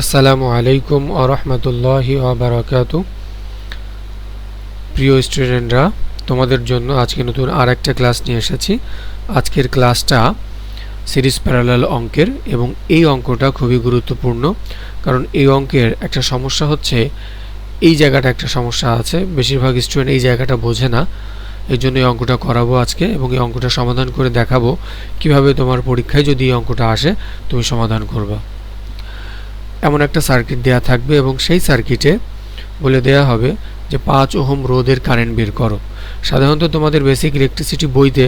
আসসালামু আলাইকুম আরহামতুল্লাহি আবরাকাত প্রিয় স্টুডেন্টরা, তোমাদের জন্য আজকে নতুন আর একটা ক্লাস নিয়ে এসেছি। আজকের ক্লাসটা সিরিজ প্যারালাল অঙ্কের এবং এই অঙ্কটা খুবই গুরুত্বপূর্ণ, কারণ এই অঙ্কের একটা সমস্যা হচ্ছে, এই জায়গাটা একটা সমস্যা আছে। বেশিরভাগ স্টুডেন্ট এই জায়গাটা বোঝে না। এই জন্য এই অঙ্কটা করাবো আজকে এবং এই অঙ্কটা সমাধান করে দেখাবো। কীভাবে তোমার পরীক্ষায় যদি এই অঙ্কটা আসে, তুমি সমাধান করবা। এমন একটা সার্কিট দেয়া থাকবে এবং সেই সার্কিটে বলে দেয়া হবে যে পাঁচ ওহম রোধের কারেন্ট বের করো। সাধারণত তোমাদের বেসিক ইলেকট্রিসিটি বইতে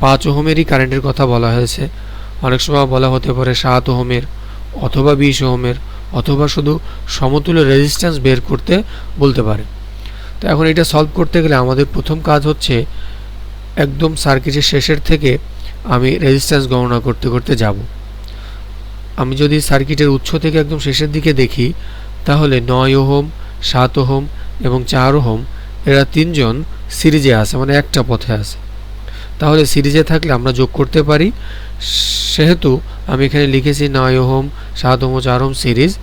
পাঁচ ওহমেরই কারেন্টের কথা বলা হয়েছে। অনেক সময় বলা হতে পারে সাত ওহমের অথবা বিশ ওহমের অথবা শুধু সমতুল্য রেজিস্ট্যান্স বের করতে বলতে পারে। তো এখন এটা সলভ করতে গেলে আমাদের প্রথম কাজ হচ্ছে একদম সার্কিটের শেষের থেকে আমি রেজিস্ট্যান্স গণনা করতে করতে যাব। আমি যদি সার্কিটের উৎস থেকে একদম শেষের দিকে দেখি, তাহলে নয় ওহম, সাত ওহম এবং চার ওহম, এরা তিনজন সিরিজে আছে মানে একটা পথে আছে। তাহলে সিরিজে থাকলে আমরা যোগ করতে পারি। সেহেতু আমি এখানে লিখেছি নয় ওহম, সাত ওহম চার ওহম সিরিজ,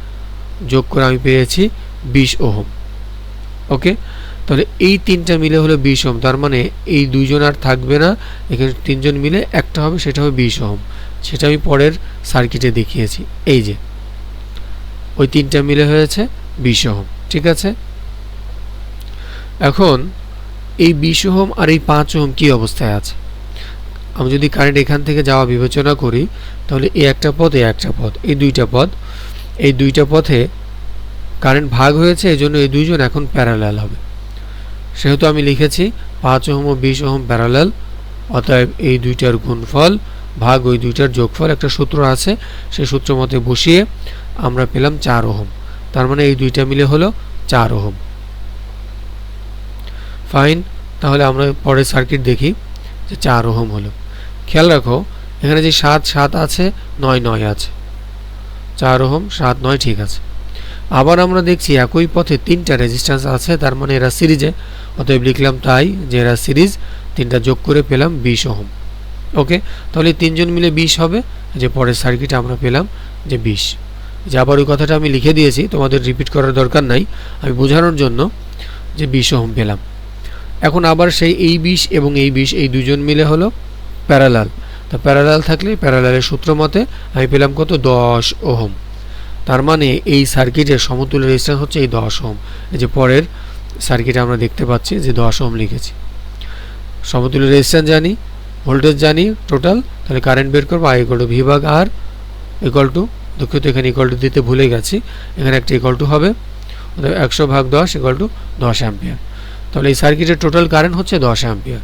যোগ করে আমি পেয়েছি বিশ ওহম। ওকে? তাহলে এই তিনটা মিলে হলো বিশ ওহম। তার মানে এই দুইজন আর থাকবে না, এখানে তিনজন মিলে একটা হবে, সেটা হবে বিশ ওহম। সেটা আমি পরের সার্কিটে দেখিয়েছি। এই যে, ওই তিনটা মিলে হয়েছে বিশ ওহম, ঠিক আছে? এখন এই বিশ ওহম আর এই পাঁচ ওহম কী অবস্থায় আছে? আমি যদি কারেন্ট এখান থেকে যাওয়া বিবেচনা করি, তাহলে এই একটা পথ এই একটা পথ, এই দুইটা পথ। এই দুইটা পথে কারেন্ট ভাগ হয়েছে এই জন্য এই দুইজন এখন প্যারালাল হবে। সেহেতু আমি লিখেছি পাঁচ ওহম ও বিশ ওহম প্যারালাল, অতএব এই দুইটার গুণফল ভাগ ওই দুইটার যোগফল একটা সূত্র আছে সেই সূত্র মতে বসিয়ে আমরা পেলাম চার ওহম। তার মানে এই দুইটা মিলে হলো চার ওহম। ফাইন তাহলে আমরা পরের সার্কিট দেখি যে চার ওহম হলো। খেয়াল রাখো, এখানে যে সাত সাত আছে, নয় নয় আছে। চার ওহম, সাত, নয় ঠিক আছে। আবার আমরা দেখছি একই পথে তিনটা রেজিস্ট্যান্স আছে, তার মানে এরা সিরিজে অতএব লিখলাম তাই যে এরা সিরিজ তিনটা যোগ করে পেলাম বিশ ওহম। ওকে? তাহলে তিনজন মিলে বিশ হবে, যে পরের সার্কিটে আমরা পেলাম যে বিশ। যে আবার ওই কথাটা আমি লিখে দিয়েছি, তোমাদের রিপিট করার দরকার নাই, আমি বোঝানোর জন্য যে বিশ ওহম পেলাম। এখন আবার সেই এই বিশ এবং এই বিশ, এই দুজন মিলে হলো প্যারালাল তা প্যারালাল থাকলে প্যারালালের সূত্র মতে আমি পেলাম কত? দশ ওহম। তার মানে এই সার্কিটের সমতুল্য রেজিস্ট্যান্স হচ্ছে এই দশ ওহম। এই যে পরের সার্কিটে আমরা দেখতে পাচ্ছি যে দশ ওহম লিখেছি। সমতুল্য রেজিস্ট্যান্স জানি ভোল্টেজ জানি টোটাল তাহলে কারেন্ট বের করব আই ইকল টু ভি ভাগ আর ইকল টু দুঃখিত, এখানে ইকল টু দিতে ভুলে গেছি। এখানে একটা ইকল টু হবে একশো ভাগ দশ ইকল টু দশ অ্যাম্পিয়ার। তাহলে এই সার্কিটের টোটাল কারেন্ট হচ্ছে দশ অ্যাম্পিয়ার।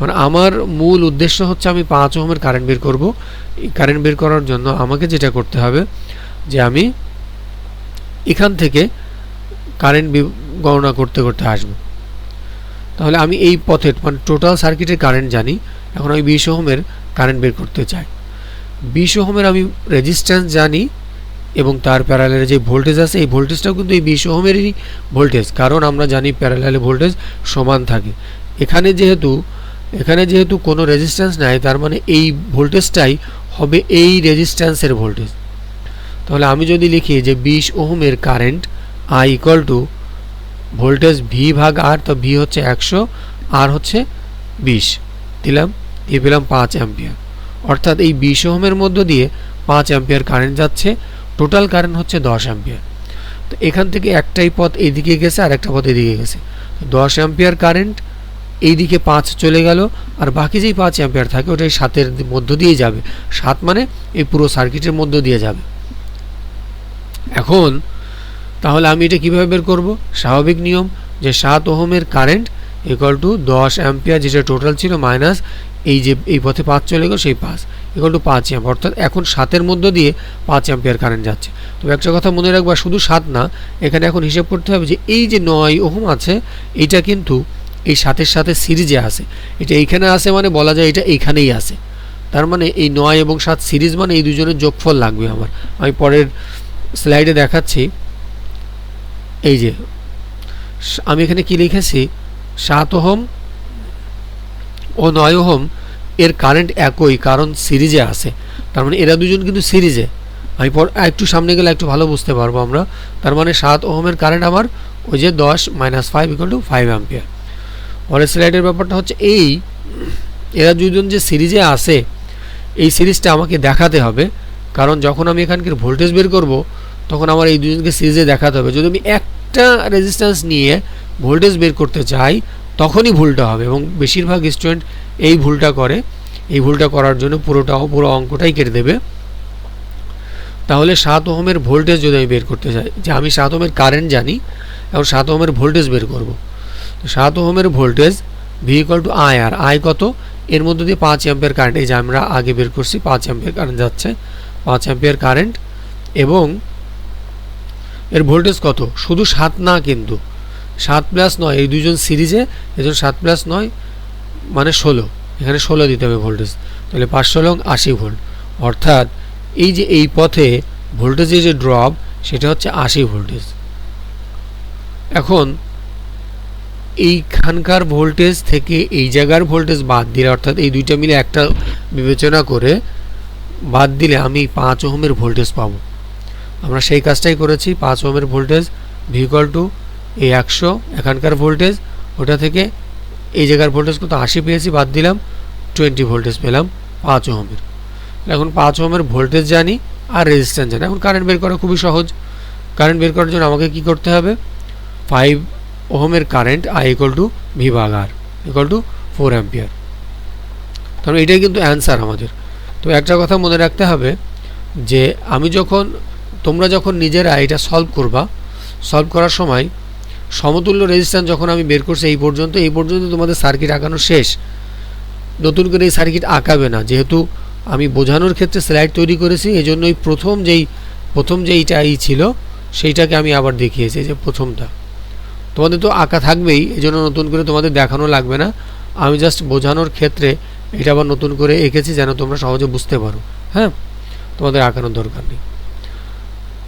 মানে আমার মূল উদ্দেশ্য হচ্ছে আমি পাঁচ ওহমের কারেন্ট বের করব। এই কারেন্ট বের করার জন্য আমাকে যেটা করতে হবে যে আমি এখান থেকে কারেন্ট গণনা করতে করতে আসব। তাহলে আমি এই পথে মানে টোটাল সার্কিটের কারেন্ট জানি, এখন আমি বিশ ওহমের কারেন্ট বের করতে চাই। বিশ ওহমের আমি রেজিস্ট্যান্স জানি এবং তার প্যারালালে যে ভোল্টেজ আছে, এই ভোল্টেজটাও কিন্তু এই বিশ ওহমেরই ভোল্টেজ কারণ আমরা জানি প্যারালালে ভোল্টেজ সমান থাকে। এখানে যেহেতু এখানে যেহেতু কোনো রেজিস্ট্যান্স নাই, তার মানে এই ভোল্টেজটাই হবে এই রেজিস্ট্যান্সের ভোল্টেজ তাহলে আমি যদি লিখি যে বিশ ওহমের current I equal to voltage V ভাগ আর তো ভি হচ্ছে একশো আর হচ্ছে বিশ। দিলাম, দিয়ে পেলাম পাঁচ অ্যাম্পিয়ার। অর্থাৎ এই বিশ ওহমের মধ্য দিয়ে পাঁচ অ্যাম্পিয়ার কারেন্ট যাচ্ছে, টোটাল কারেন্ট হচ্ছে দশ অ্যাম্পিয়ার। তো এখান থেকে একটাই পথ এইদিকে গেছে আর একটা পথ এদিকে গেছে। দশ অ্যাম্পিয়ার কারেন্ট, এইদিকে পাঁচ চলে গেল, আর বাকি যেই পাঁচ অ্যাম্পিয়ার থাকে, ওটাই সাতের মধ্য দিয়ে যাবে। সাত মানে এই পুরো সার্কিটের মধ্য দিয়ে যাবে। এখন তাহলে আমি এটা কীভাবে বের করব? স্বাভাবিক নিয়ম যে সাত ওহমের কারেন্ট ইকুয়াল টু দশ অ্যাম্পিয়ার, যেটা টোটাল ছিল মাইনাস এই যে, এই পথে পাঁচ চলে গেল, সেই পাঁচ। ইকুয়াল টু পাঁচ অ্যাম্প। অর্থাৎ এখন সাতের মধ্য দিয়ে পাঁচ অ্যাম্পিয়ার কারেন্ট যাচ্ছে। তবে একটা কথা মনে রাখবা, শুধু সাত না, এখানে এখন হিসেব করতে হবে যে এই যে নয় ওহম আছে, এটা কিন্তু এই সাতের সাথে সিরিজে আছে। এটা এইখানে আছে মানে বলা যায় এটা এইখানেই আছে। তার মানে এই নয় এবং সাত সিরিজ মানে এই দুজনের যোগফল লাগবে আমার। আমি পরের স্লাইডে দেখাচ্ছি। এই যে, আমি এখানে কি লিখেছি? সাত ওহম ও নয় ওহম এর কারেন্ট একই, কারণ সিরিজে আছে। তার মানে এরা দুজন কিন্তু সিরিজে আমি পর একটু সামনে গেলে একটু ভালো বুঝতে পারব আমরা। তার মানে সাত ওহমের কারেন্ট আমার ওই যে দশ minus five equal to five ampere পরের স্লাইডের ব্যাপারটা হচ্ছে এই, এরা দুজন যে সিরিজে আসে এই সিরিজটা আমাকে দেখাতে হবে। কারণ যখন আমি এখানকার ভোল্টেজ বের করব তখন আমার এই দুজনকে সিরিজে দেখাতে হবে। যদি আমি একটা রেজিস্ট্যান্স নিয়ে ভোল্টেজ বের করতে চাই, তখনই ভুলটা হবে এবং বেশিরভাগ স্টুডেন্ট এই ভুলটা করে। এই ভুলটা করার জন্য পুরোটাও পুরো অঙ্কটাই কেটে দেবে। তাহলে সাত ওহমের ভোল্টেজ যদি আমি বের করতে চাই, যে আমি সাত ওহমের কারেন্ট জানি এবং সাত ওহমের ভোল্টেজ বের করব। তো সাত ওহমের voltage V to I R I কত? এর মধ্যে দিয়ে পাঁচ অ্যাম্পের কারেন্ট এই যে আমরা আগে বের করছি, পাঁচ অ্যাম্পের কারেন্ট যাচ্ছে। পাঁচ অ্যাম্পের কারেন্ট এবং এর ভোল্টেজ কত? শুধু সাত না কিন্তু। সাত প্লাস নয়, এই দুজন সিরিজে, এজন্য সাত প্লাস নয় মানে ষোলো। এখানে ষোলো দিতে হবে ভোল্টেজ। তাহলে পাঁচশো লং আশি ভোল্ট। অর্থাৎ এই যে এই পথে ভোল্টেজের যে ড্রপ সেটা হচ্ছে আশি ভোল্টেজ। এখন এইখানকার ভোল্টেজ থেকে এই জায়গার ভোল্টেজ বাদ দিলে, অর্থাৎ এই দুইটা মিলে একটা বিবেচনা করে বাদ দিলে আমি পাঁচ ওহমের ভোল্টেজ পাবো। আমরা সেই কাজটাই করেছি, পাঁচ ওহমের ভোল্টেজ ভিকল টু এই একশো, এখানকার ভোল্টেজ, ওটা থেকে এই জায়গার ভোল্টেজ কত? আশি পেয়েছি, বাদ দিলাম টোয়েন্টি ভোল্টেজ পেলাম পাঁচ ওহমের। এখন পাঁচ ওহমের ভোল্টেজ জানি আর রেজিস্ট্যান্স জানি। এখন কারেন্ট বের করা খুবই সহজ। কারেন্ট বের করার জন্য আমাকে কি করতে হবে? ফাইভ ওহমের current I equal to V ভাগ R equal to four ampere তাহলে এটাই কিন্তু অ্যান্সার আমাদের। তো একটা কথা মনে রাখতে হবে যে আমি যখন তোমরা যখন নিজেরা এটা সলভ করবা সলভ করার সময় সমতুল্য রেজিস্ট্যান্স যখন আমি বের করছি এই পর্যন্ত এই পর্যন্ত তোমাদের সার্কিট আঁকানো শেষ। নতুন করে এই সার্কিট আঁকাবে না। যেহেতু আমি বোঝানোর ক্ষেত্রে স্লাইড তৈরি করেছি এই জন্যই প্রথম যেই, প্রথম যেইটা এই ছিল, সেইটাকে আমি আবার দেখিয়েছি যে প্রথমটা। তোমাদের তো আঁকা থাকবেই এই জন্য নতুন করে তোমাদের দেখানো লাগবে না। আমি জাস্ট বোঝানোর ক্ষেত্রে এটা আবার নতুন করে এঁকেছি যেন তোমরা সহজে বুঝতে পারো। হ্যাঁ? তোমাদের আঁকানোর দরকার নেই।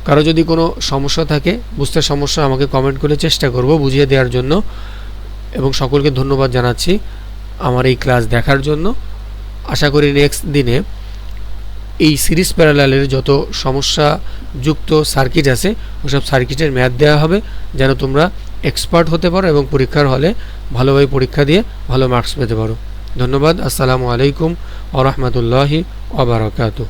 কারও যদি কোনো সমস্যা থাকে, বুঝতে সমস্যা, আমাকে কমেন্ট করে চেষ্টা করব বুঝিয়ে দেওয়ার জন্য। এবং সকলকে ধন্যবাদ জানাচ্ছি আমার এই ক্লাস দেখার জন্য। আশা করি নেক্সট দিনে এই সিরিজ প্যারালালের যত সমস্যা যুক্ত সার্কিট আছে, ওসব সার্কিটের ম্যাথ দেওয়া হবে, যেন তোমরা এক্সপার্ট হতে পারো এবং পরীক্ষার হলে ভালোভাবে পরীক্ষা দিয়ে ভালো মার্কস পেতে পারো। ধন্যবাদ, আসসালামু আলাইকুম আ রহমতুল্লাহি ওবরাকাতু